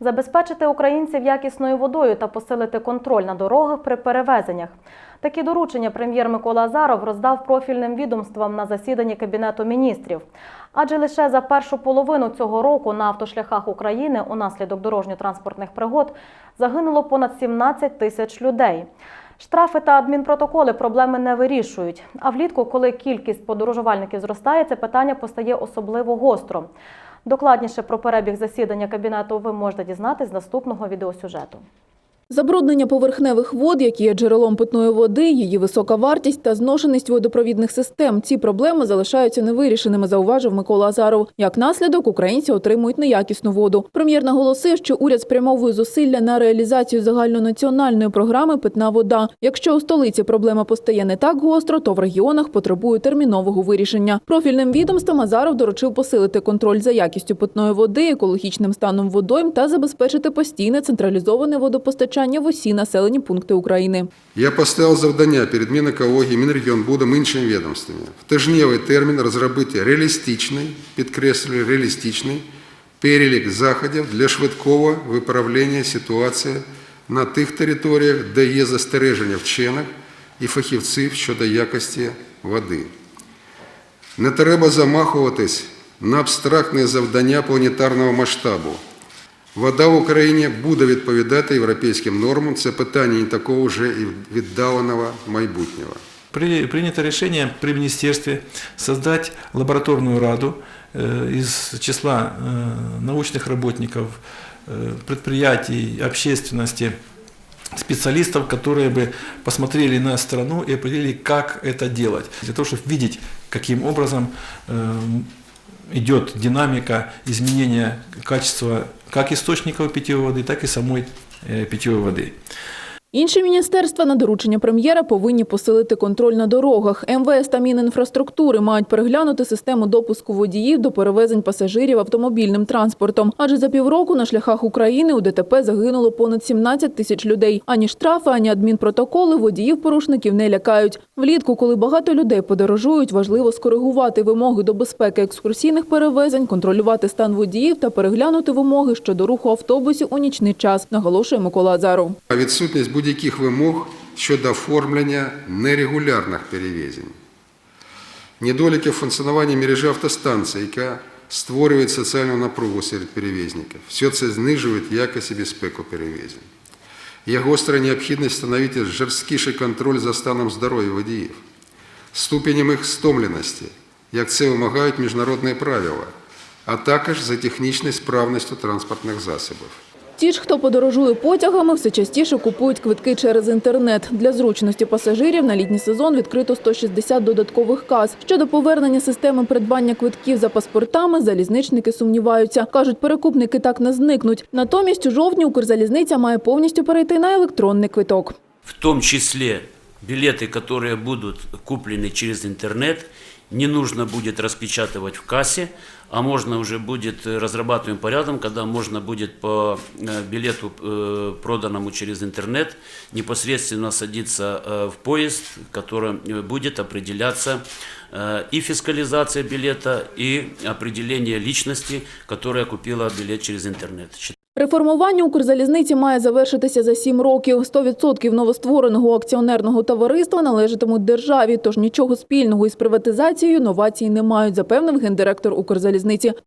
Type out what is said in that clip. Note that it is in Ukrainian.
Забезпечити українців якісною водою та посилити контроль на дорогах при перевезеннях. Такі доручення прем'єр Микола Азаров роздав профільним відомствам на засіданні Кабінету міністрів. Адже лише за першу половину цього року на автошляхах України унаслідок дорожньо-транспортних пригод загинуло понад 17 тисяч людей. Штрафи та адмінпротоколи проблеми не вирішують. А влітку, коли кількість подорожувальників зростає, це питання постає особливо гостро. Докладніше про перебіг засідання кабінету ви можете дізнатись з наступного відеосюжету. Забруднення поверхневих вод, які є джерелом питної води, її висока вартість та зношеність водопровідних систем. Ці проблеми залишаються невирішеними, зауважив Микола Азаров. Як наслідок, українці отримують неякісну воду. Прем'єр наголосив, що уряд спрямовує зусилля на реалізацію загальнонаціональної програми Питна вода. Якщо у столиці проблема постає не так гостро, то в регіонах потребує термінового вирішення. Профільним відомствам Азаров доручив посилити контроль за якістю питної води, екологічним станом водойм та забезпечити постійне централізоване водопостачання в усі населені пункти України. Я поставив завдання перед Мінекології, Мінрегіонбудом, іншими відомствами. В тижневий термін розробити реалістичний, підкреслюю, реалістичний перелік заходів для швидкого виправлення ситуації на тих територіях, де є застереження вчених і фахівців щодо якості води. Не треба замахуватись на абстрактне завдання планетарного масштабу. Вода в Україні буде відповідати європейським нормам. Це питання не такого вже і віддаленого майбутнього. При- Принято решение при министерстве создать лабораторную раду э, из числа э, научных работников, э, предприятий, общественности, специалистов, которые бы посмотрели на страну и определили, как это делать, для того, чтобы видеть, каким образом э, идет динамика изменения качества как источников питьевой воды, так и самой э, питьевой воды. Інші міністерства на доручення прем'єра повинні посилити контроль на дорогах. МВС та Мінінфраструктури мають переглянути систему допуску водіїв до перевезень пасажирів автомобільним транспортом. Адже за півроку на шляхах України у ДТП загинуло понад 17 тисяч людей. Ані штрафи, ані адмінпротоколи водіїв-порушників не лякають. Влітку, коли багато людей подорожують, важливо скоригувати вимоги до безпеки екскурсійних перевезень, контролювати стан водіїв та переглянути вимоги щодо руху автобусів у нічний час, наголошує Микола Азаров. Відсутність будь-яких вимог щодо оформлення нерегулярних перевезень. Недоліки функціонування мережі автостанцій, яка створює соціальну напругу серед перевізників. Все це знижує якість і безпеку перевезень. Є гостра необхідність встановити жорсткіший контроль за станом здоров'я водіїв, ступенем їх стомленості, як це вимагають міжнародні правила, а також за технічною справністю транспортних засобів. Ті ж, хто подорожує потягами, все частіше купують квитки через інтернет. Для зручності пасажирів на літній сезон відкрито 160 додаткових каз. Щодо повернення системи придбання квитків за паспортами, залізничники сумніваються. Кажуть, перекупники так не зникнуть. Натомість у жовтні Укрзалізниця має повністю перейти на електронний квиток. в том числе билеты, которые будут куплены через интернет, Не нужно будет распечатывать в кассе, а можно уже будет э, разрабатываем порядком, когда можно будет по э, билету, э, проданному через интернет, непосредственно садиться в поезд, э, будет определяться и фискализация билета, и определение личности, которая купила билет через интернет. Реформування Укрзалізниці має завершитися за сім років. 100% новоствореного акціонерного товариства належатимуть державі, тож нічого спільного із приватизацією новації не мають, запевнив гендиректор Укрзалізниці.